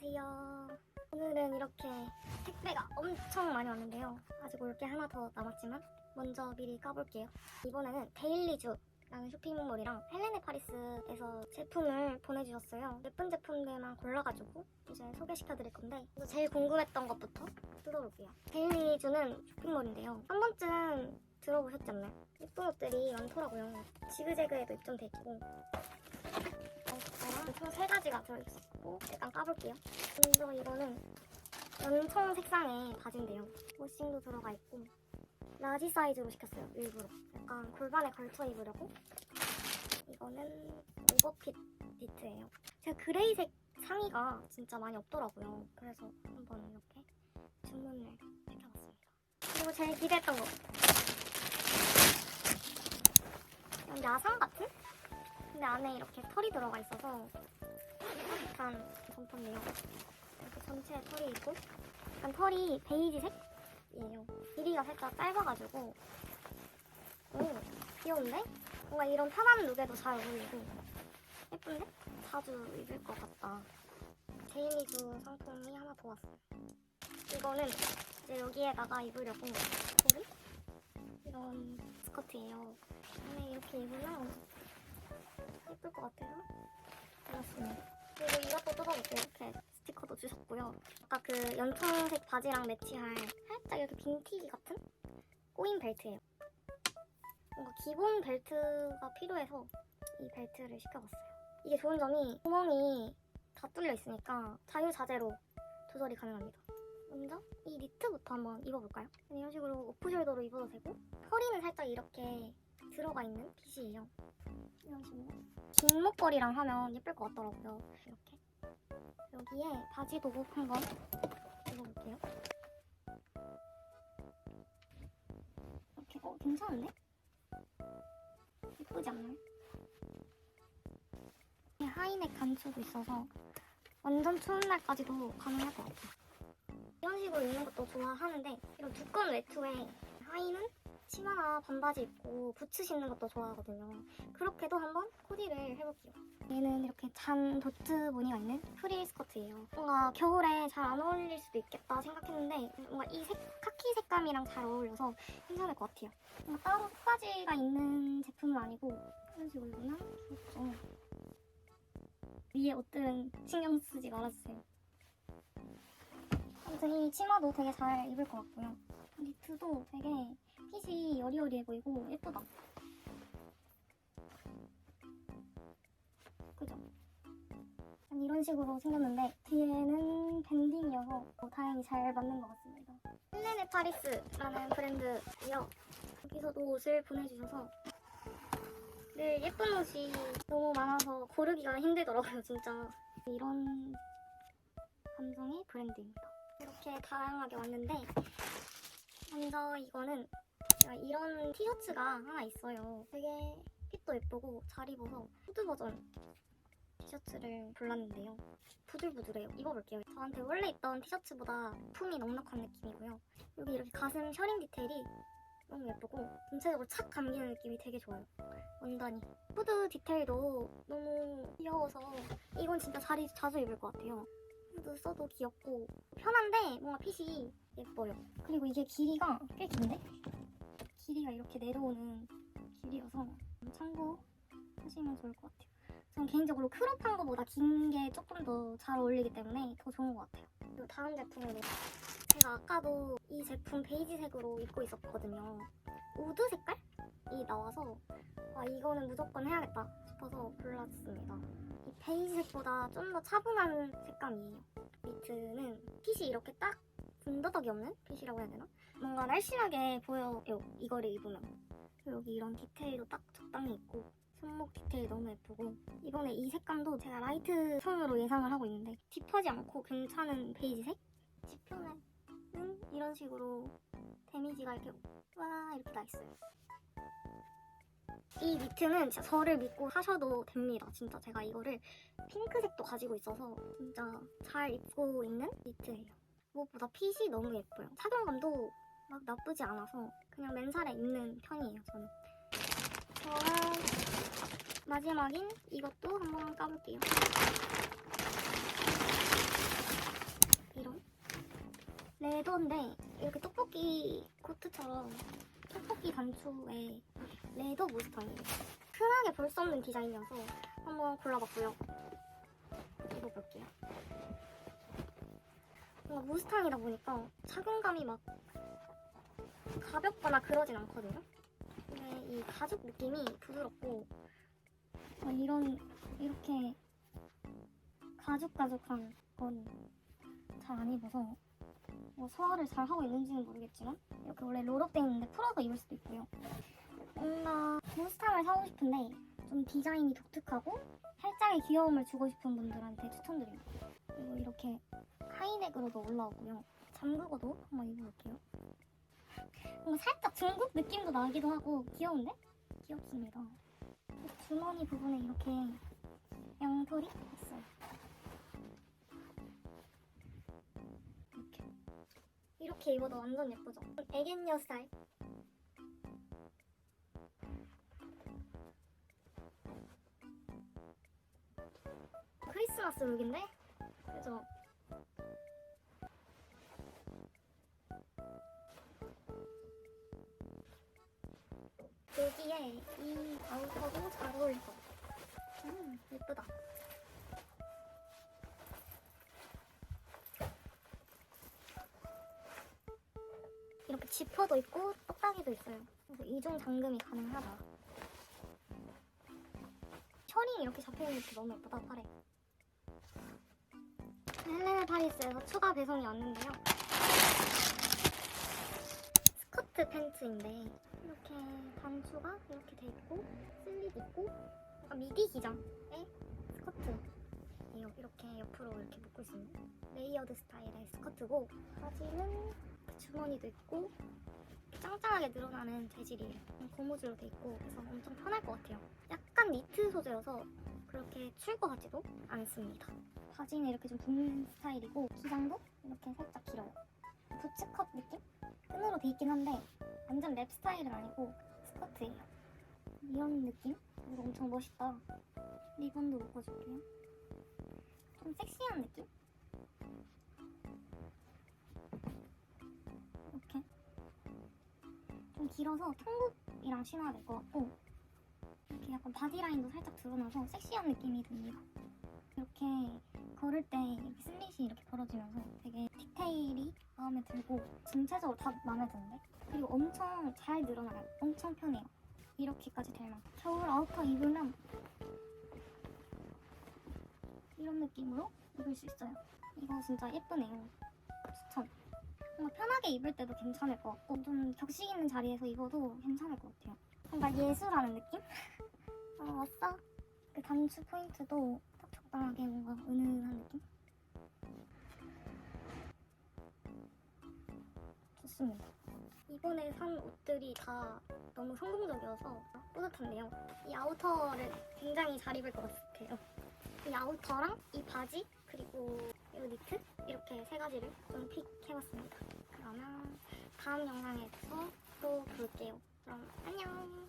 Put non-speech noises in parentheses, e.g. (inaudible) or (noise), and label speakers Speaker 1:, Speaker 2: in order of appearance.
Speaker 1: 안녕하세요. 오늘은 이렇게 택배가 엄청 많이 왔는데요. 아직 올 게 하나 더 남았지만 먼저 미리 까볼게요. 이번에는 데일리주 라는 쇼핑몰이랑 헬레네 파리스에서 제품을 보내주셨어요. 예쁜 제품들만 골라가지고 이제 소개시켜드릴 건데 제일 궁금했던 것부터 뜯어볼게요. 데일리주는 쇼핑몰인데요. 한 번쯤 들어보셨지 않나요? 예쁜 옷들이 많더라고요. 지그재그에도 입점돼 있고 총 세 가지가 들어있고 일단 까볼게요. 먼저 이거는 연청 색상의 바지인데요. 워싱도 들어가 있고 라지 사이즈로 시켰어요. 일부러. 약간 골반에 걸쳐 입으려고. 이거는 오버핏 니트예요. 제가 그레이색 상의가 진짜 많이 없더라고요. 그래서 한번 이렇게 주문을 시켜봤습니다. 그리고 제일 기대했던 거. 야상 같은? 근데 안에 이렇게 털이 들어가 있어서 약간 점퍼네요. 이렇게 전체에 털이 있고 약간 털이 베이지색이에요. 길이가 살짝 짧아가지고 오 귀여운데? 뭔가 이런 편한 룩에도 잘 어울리고 예쁜데? 자주 입을 것 같다. 데일리주 상품이 하나 더 왔어요. 이거는 이제 여기에다가 입으려고 고른 이런 스커트예요. 안에 이렇게 입으면 예쁠 것 같아요. 알았습니다. 그리고 이것도 뜯어볼게요. 이렇게 스티커도 주셨고요. 아까 그 연청색 바지랑 매치할 살짝 이렇게 빈티지 같은 꼬인 벨트예요. 뭔가 기본 벨트가 필요해서 이 벨트를 시켜봤어요. 이게 좋은 점이 구멍이 다 뚫려 있으니까 자유자재로 조절이 가능합니다. 먼저 이 니트부터 한번 입어볼까요? 이런 식으로 오프숄더로 입어도 되고 허리는 살짝 이렇게 들어가 있는 핏이에요. 이런 식으로 긴 목걸이랑 하면 예쁠 것 같더라고요. 이렇게 여기에 바지도 한번 입어볼게요. 이렇게 어 괜찮은데? 예쁘지 않나요? 하이넥 단추도 있어서 완전 추운 날까지도 가능할 것 같아요. 이런 식으로 입는 것도 좋아하는데 이런 두꺼운 외투에 하의는 치마나 반바지 입고 부츠 신는 것도 좋아하거든요. 그렇게도 한번 코디를 해볼게요. 얘는 이렇게 잔 도트 무늬가 있는 프릴 스커트예요. 뭔가 겨울에 잘 안 어울릴 수도 있겠다 생각했는데 뭔가 이 색, 카키 색감이랑 잘 어울려서 괜찮을 것 같아요. 뭔가 따로 속바지가 있는 제품은 아니고 이런 식으로 입으면 귀엽죠. 위에 옷들은 신경 쓰지 말아주세요. 아무튼 이 치마도 되게 잘 입을 것 같고요. 니트도 되게 핏이 여리여리해 보이고 예쁘다. 그죠? 이런 식으로 생겼는데 뒤에는 밴딩이어서 어, 다행히 잘 맞는 것 같습니다. 헬레네 파리스라는 브랜드고요. 여기서도 옷을 보내주셔서 늘 예쁜 옷이 너무 많아서 고르기가 힘들더라고요, 진짜. 이런 감성의 브랜드입니다. 이렇게 다양하게 왔는데 먼저 이거는 이런 티셔츠가 하나 있어요. 되게 핏도 예쁘고 잘 입어서 후드 버전 티셔츠를 골랐는데요. 부들부들해요. 입어볼게요. 저한테 원래 입던 티셔츠보다 품이 넉넉한 느낌이고요. 여기 이렇게 가슴 셔링 디테일이 너무 예쁘고 전체적으로 착 감기는 느낌이 되게 좋아요. 원단이. 후드 디테일도 너무 귀여워서 이건 진짜 잘, 입- 자주 입을 것 같아요. 후드 써도 귀엽고 편한데 뭔가 핏이 예뻐요. 그리고 이게 길이가 꽤 긴데? 길이가 이렇게 내려오는 길이어서 참고하시면 좋을 것 같아요. 전 개인적으로 크롭한 것보다 긴 게 조금 더 잘 어울리기 때문에 더 좋은 것 같아요. 그리고 다음 제품으로 제가 아까도 이 제품 베이지색으로 입고 있었거든요. 우드 색깔 이 나와서 아 이거는 무조건 해야겠다 싶어서 골랐습니다. 이 베이지 색보다 좀 더 차분한 색감이에요. 니트는 핏이 이렇게 딱 군더더기 없는 핏이라고 해야 되나? 뭔가 날씬하게 보여요. 이거를 입으면. 여기 이런 디테일도 딱 적당히 있고 손목 디테일 너무 예쁘고 이번에 이 색감도 제가 라이트 톤으로 예상을 하고 있는데 딥하지 않고 괜찮은 베이지색? 지표는 이런 식으로 데미지가 이렇게 와 이렇게 나 있어요. 이 니트는 진짜 저를 믿고 사셔도 됩니다. 진짜 제가 이거를 핑크색도 가지고 있어서 진짜 잘 입고 있는 니트예요. 무엇보다 핏이 너무 예뻐요. 착용감도 막 나쁘지 않아서 그냥 맨살에 입는 편이에요, 저는. 저는 마지막인 이것도 한번 까볼게요. 레더인데 이렇게 떡볶이 코트처럼 떡볶이 단추에 레더 무스탕이에요. 흔하게 볼 수 없는 디자인이어서 한번 골라봤고요. 입어볼게요. 뭔가 무스탕이다 보니까 착용감이 막 가볍거나 그러진 않거든요. 근데 이 가죽 느낌이 부드럽고 어, 이런 이렇게 가죽가죽한 건 잘 안 입어서 뭐 소화를 잘 하고 있는지는 모르겠지만 이렇게 원래 롤업돼 있는데 풀어서 입을 수도 있고요. 뭔가 무스탕을 사고 싶은데 좀 디자인이 독특하고 살짝의 귀여움을 주고 싶은 분들한테 추천드립니다. 그리고 이렇게 하이넥으로도 올라오고요. 잠그고도 한번 입어볼게요. 뭔가 살짝 중국 느낌도 나기도 하고 귀여운데? 귀엽습니다. 주머니 부분에 이렇게 양털이 있어요. 이렇게 입어도 완전 예쁘죠? 애견녀 스타일. 크리스마스 룩인데? 그죠? 여기에 이 아우터도 잘 어울릴 것 같아. 음, 예쁘다. 지퍼도 있고 똑딱이도 있어요. 그래서 이중 잠금이 가능하다. 셔링 이렇게 잡혀있는 게 너무 예쁘다, 팔에. 헬레네 파리스에서 추가 배송이 왔는데요. 스커트 팬츠인데 이렇게 단추가 이렇게 돼 있고 슬립 있고 약간 미디 기장의 스커트예요. 이렇게 옆으로 이렇게 묶을 수 있는 레이어드 스타일의 스커트고 바지는 주머니도 있고 짱짱하게 늘어나는 재질이에요. 고무줄로 돼 있고 그래서 엄청 편할 것 같아요. 약간 니트 소재여서 그렇게 같지도 않습니다. 바지는 이렇게 좀분 스타일이고 기장도 이렇게 살짝 길어요. 부츠컷 느낌? 끈으로 돼 있긴 한데 완전 랩 스타일은 아니고 스커트예요. 이런 느낌? 이거 엄청 멋있다. 리본도 묶어줄게요. 좀 섹시한 느낌? 좀 길어서 통국이랑 신어야 될 것 같고 이렇게 약간 바디라인도 살짝 드러나서 섹시한 느낌이 듭니다. 이렇게 걸을 때 이렇게 슬릿이 이렇게 벌어지면서 되게 디테일이 마음에 들고 전체적으로 다 마음에 드는데 그리고 엄청 잘 늘어나요. 엄청 편해요. 이렇게까지 될 만큼 겨울 아우터 입으면 이런 느낌으로 입을 수 있어요. 이거 진짜 예쁘네요. 뭔가 편하게 입을 때도 괜찮을 것 같고 좀 격식 있는 자리에서 입어도 괜찮을 것 같아요. 뭔가 예술하는 느낌? 아 (laughs) 왔어? 그 단추 포인트도 딱 적당하게 뭔가 은은한 느낌? 좋습니다. 이번에 산 옷들이 다 너무 성공적이어서 뿌듯한데요. 이 아우터를 굉장히 잘 입을 것 같아요. 이 아우터랑 이 바지 그리고 이 니트 이렇게 세 가지를 좀 픽해봤습니다. 그러면 다음 영상에서 또 볼게요. 그럼 안녕.